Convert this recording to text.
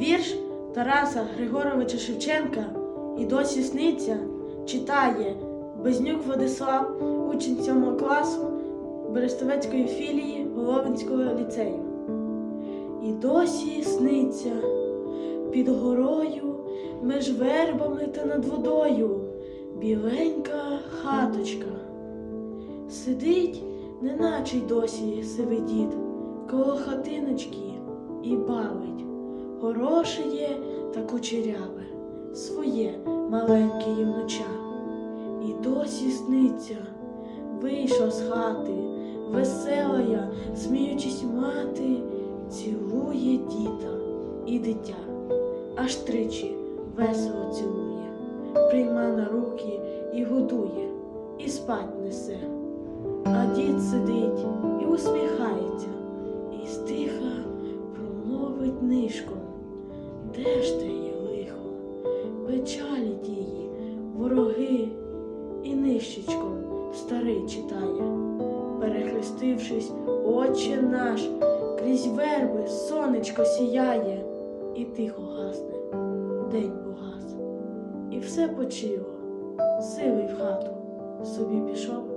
Вірш Тараса Григоровича Шевченка і досі сниться читає Безнюк Владислав, учень 7 класу Берестовецької філії Головинського ліцею. І досі сниться під горою, меж вербами та над водою біленька хаточка. Сидить, неначе й досі сивий дід, коло хатиночки і бавить, горошеє та кучеряве, своє маленьке євнуча. І досі сниться, вийшла з хати, весела я, сміючись мати, цілує діда і дитя, аж тричі весело цілує, прийма на руки і годує, і спать несе. А дід сидить і усміхається, і стиха промовить нишком. Де ж те є лихо, печалі тії, вороги, і нищечком старий читає, перехрестившись, Отче наш, крізь верби сонечко сіяє, і тихо гасне, день погас, і все почило, сивий в хату собі пішов